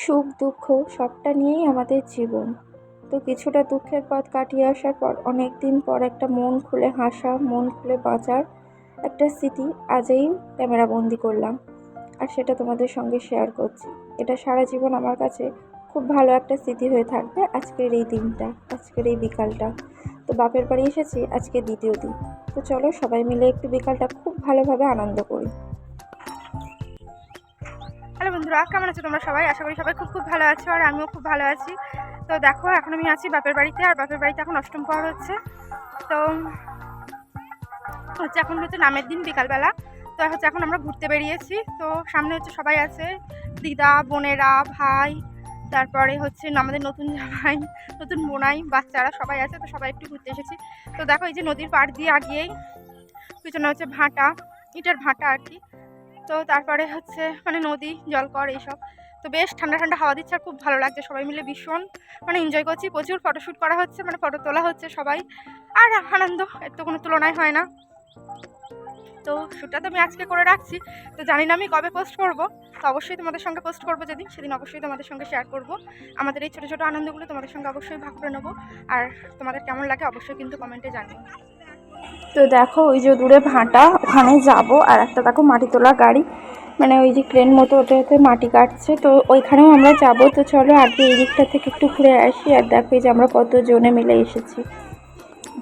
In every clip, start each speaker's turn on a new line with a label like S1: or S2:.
S1: সুখ, দুঃখ সবটা নিয়েই আমাদের জীবন। তো কিছুটা দুঃখের পথ কাটিয়ে আসার পর অনেক দিন পর একটা মন খুলে হাসা, মন খুলে বাঁচার একটা স্মৃতি আজই ক্যামেরাবন্দি করলাম। আর সেটা তোমাদের সঙ্গে শেয়ার করছি। এটা সারা জীবন আমার কাছে খুব ভালো একটা স্মৃতি হয়ে থাকবে আজকের এই দিনটা, আজকের এই বিকালটা। তো বাপের বাড়ি এসেছি, আজকে দ্বিতীয় দিন। তো চলো সবাই মিলে একটু বিকালটা খুব ভালোভাবে আনন্দ করি।
S2: বন্ধুরা, কেমন আছো তোমরা সবাই? আশা করি সবাই খুব খুব ভালো আছো আর আমিও খুব ভালো আছি। তো দেখো, এখন আমি আছি বাপের বাড়িতে আর বাপের বাড়িতে এখন অষ্টম পর হচ্ছে। তো হচ্ছে এখন হচ্ছে নামের দিন বিকালবেলা। তো হচ্ছে এখন আমরা ঘুরতে বেরিয়েছি। তো সামনে হচ্ছে সবাই আছে, দিদা, বোনেরা, ভাই, তারপরে হচ্ছে আমাদের নতুন জামাই, নতুন বোনাই, বাচ্চারা সবাই আছে, তো সবাই একটু ঘুরতে এসেছি। তো দেখো এই যে নদীর পাড় দিয়ে আগিয়েই পিছনে হচ্ছে ভাটা, ইটের ভাটা আর কি। তো তারপরে হচ্ছে মানে নদী, জলকর এইসব। তো বেশ ঠান্ডা ঠান্ডা হাওয়া দিচ্ছে আর খুব ভালো লাগছে সবাই মিলে ভীষণ। মানে এনজয় করছি। প্রচুর ফটোশ্যুট করা হচ্ছে মানে ফটো তোলা হচ্ছে সবাই। আর আনন্দ, এর তো কোনো তুলনায় হয় না। তো শ্যুটটা তো আমি আজকে করে রাখছি। তো জানি না আমি কবে পোস্ট করব। তো অবশ্যই তোমাদের সঙ্গে পোস্ট করব যেদিন, সেদিন অবশ্যই তোমাদের সঙ্গে শেয়ার করব। আমাদের এই ছোটো ছোটো আনন্দগুলো তোমাদের সঙ্গে অবশ্যই ভাগ করে নেব। আর তোমাদের কেমন লাগে অবশ্যই কিন্তু কমেন্টে জানিও।
S1: তো দেখো, ওই যে দূরে ভাঁটা, ওখানে যাব, আর একটা দেখো মাটি তোলা গাড়ি। মানে ওই যে ক্রেন মতো ওতে ওটাতে মাটি কাটছে, তো ওইখানেও আমরা যাব। তো চলো আগে এই দিকটা থেকে একটু ঘুরে আসি, আর দেখো যে আমরা কত জনে মিলে এসেছি।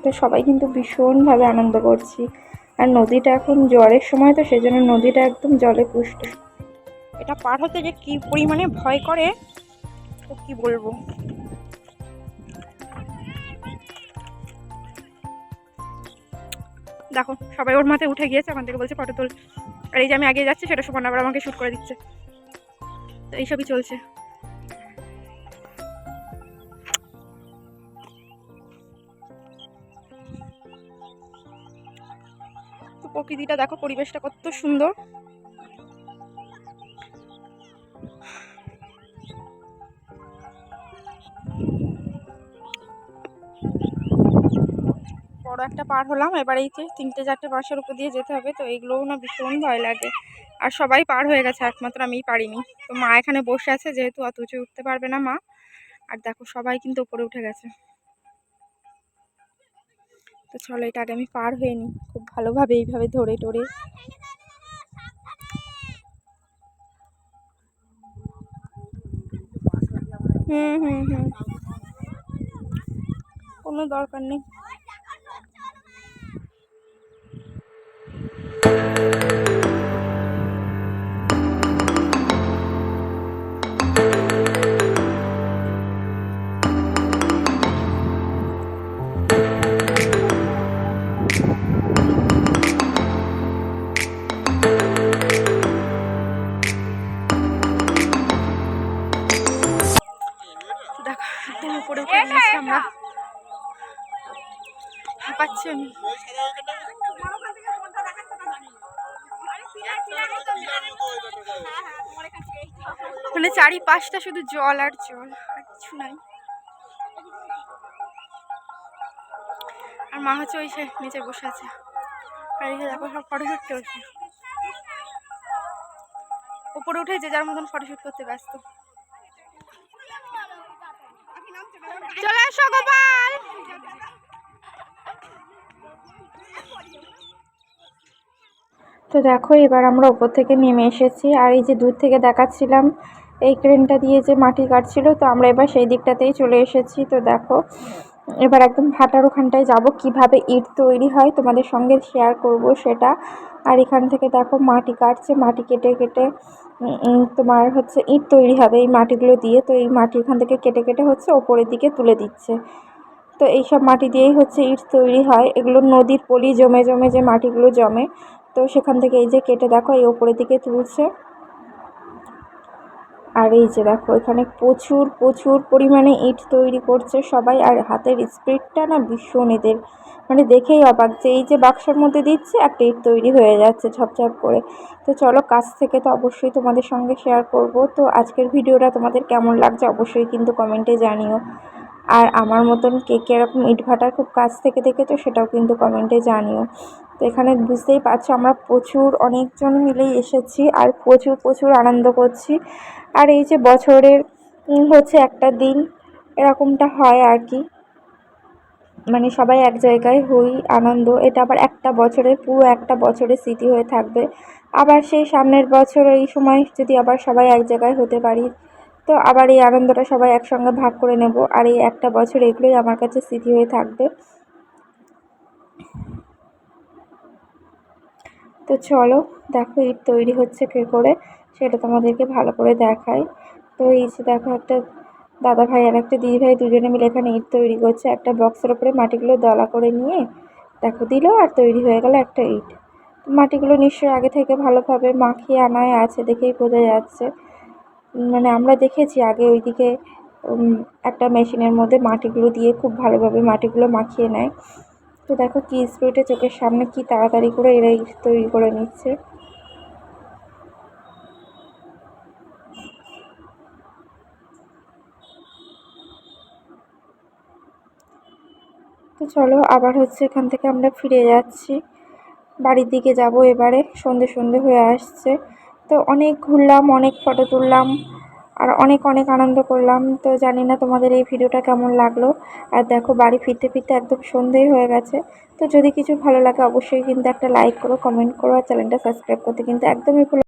S1: তো সবাই কিন্তু ভীষণভাবে আনন্দ করছি। আর নদীটা এখন জ্বরের সময়, তো সেজন্য নদীটা একদম জলে পুষ্ট।
S2: এটা পার হতে যে কি পরিমাণে ভয় করে তো কি বলব? দেখো, সবাই ওর মাথায় উঠে গিয়েছে আমার থেকে বলছে, ফটো তোল। আর এই যে আমি আগে যাচ্ছি সেটা সুবর্ণ আবার আমাকে শ্যুট করে দিচ্ছে। তো এইসবই চলছে। তো প্রকৃতিটা দেখো, পরিবেশটা কত সুন্দর। বড় একটা পার হলাম। এবার এই যে তিনটে চারটে বাসের উপর দিয়ে যেতে হবে, তো এইগুলোও না ভীষণ ভয় লাগে। আর সবাই পার হয়ে গেছে, একমাত্র আমিই পারিনি। তো মা এখানে বসে আছে, যেহেতু অত উঁচু উঠতে পারবে না মা। আর দেখো, সবাই কিন্তু উপরে উঠে গেছে। তো চলো, এটা আগে আমি পার হয়ে নিই। খুব ভালোভাবে এইভাবে ধরে টরে। হুম হুম হুম। কোনো দরকার নেই। উপরে উঠে গিয়েছি আমরা হাঁপাচ্ছি আমি মানে চারিপাশটা শুধু জল আর জল আর কিছু নাই। আর মা হচ্ছে ওই সে নিচে বসে আছে। আর এই যে দেখো সব ফটোশ্যুট চলছে উপরে উঠে যে যার মতন ফটোশ্যুট করতে ব্যস্ত। চলে এসো গোপাল।
S1: তো দেখো, এবার আমরা ওপর থেকে নেমে এসেছি। আর এই যে দূর থেকে দেখাচ্ছিলাম, এই ক্রেনটা দিয়ে যে মাটি কাটছিল, তো আমরা এবার সেই দিকটাতেই চলে এসেছি। তো দেখো এবার একদম ভাটার ওখানটায় যাব। কীভাবে ইট তৈরি হয় তোমাদের সঙ্গে শেয়ার করব সেটা। আর এখান থেকে দেখো মাটি কাটছে, মাটি কেটে কেটে তোমার হচ্ছে ইট তৈরি হবে এই মাটিগুলো দিয়ে। তো এই মাটি এখান থেকে কেটে কেটে হচ্ছে ওপরের দিকে তুলে দিচ্ছে। তো এইসব মাটি দিয়েই হচ্ছে ইট তৈরি হয়। এগুলো নদীর পলি জমে জমে যে মাটিগুলো জমে, তো সেখান থেকে এই যে কেটে দেখো এই ওপরের দিকে তুলছে। আর এই যে দেখো, এখানে প্রচুর প্রচুর পরিমাণে ইট তৈরি করছে সবাই, আর হাতের স্পিডটা না ভীষণ এদের। মানে দেখেই অবাক যে এই যে বাক্সের মধ্যে দিচ্ছে, একটা ইট তৈরি হয়ে যাচ্ছে ঝপঝপ করে। তো চলো, কাছ থেকে তো অবশ্যই তোমাদের সঙ্গে শেয়ার করব। তো আজকের ভিডিওটা তোমাদের কেমন লাগছে, অবশ্যই কিন্তু কমেন্টে জানিও। আর আমার মতন কে কে এরকম ইট ভাটার খুব কাছ থেকে দেখেছ সেটাও কিন্তু কমেন্টে জানিও। তো এখানে বুঝতেই পারছ আমরা প্রচুর অনেকজন মিলেই এসেছি আর প্রচুর প্রচুর আনন্দ করছি। আর এই যে বছরের হচ্ছে একটা দিন, এরকমটা হয় আর কি। মানে সবাই এক জায়গায় হই, আনন্দ। এটা আবার একটা বছরের, পুরো একটা বছরের স্মৃতি হয়ে থাকবে। আবার সেই সামনের বছর, এই সময় যদি আবার সবাই এক জায়গায় হতে পারি তো আবার এই আনন্দটা সবাই একসঙ্গে ভাগ করে নেব। আর এই একটা বছর এগুলোই আমার কাছে স্মৃতি হয়ে থাকবে। তো চলো, দেখো ইট তৈরি হচ্ছে কে করে, সেটা তোমাদেরকে ভালো করে দেখাই। তো এই যে দেখো একটা দাদা ভাই আর একটা দিদি ভাই দুজনে মিলে এখানে ইট তৈরি করছে। একটা বক্সের ওপরে মাটিগুলো দলা করে নিয়ে দেখো দিল আর তৈরি হয়ে গেল একটা ইট। মাটিগুলো নিশ্চয়ই আগে থেকে ভালোভাবে মাখিয়ে আনায় আছে দেখেই বোঝা যাচ্ছে। মানে আমরা দেখেছি আগে ওইদিকে একটা মেশিনের মধ্যে মাটিগুলো দিয়ে খুব ভালোভাবে মাটিগুলো মাখিয়ে নেয়। তো দেখো কি স্পিডে চোখের সামনে কি তাড়াতাড়ি করে এরা তৈরি করে নিচ্ছে। তো চলো আবার হচ্ছে এখান থেকে আমরা ফিরে যাচ্ছি। বাড়ির দিকে যাব এবারে, সন্ধে সন্ধে হয়ে আসছে। তো অনেক ঘুরলাম, অনেক ফটো তুললাম আর অনেক অনেক আনন্দ করলাম। তো জানি না তোমাদের এই ভিডিওটা কেমন লাগল। আর দেখো বাড়ি ফিরতে ফিরতে একদম সন্ধেই হয়ে গেছে। তো যদি কিছু ভালো লাগে অবশ্যই কিন্তু একটা লাইক করো কমেন্ট করো আর চ্যানেলটা সাবস্ক্রাইব করতে কিন্তু একদমই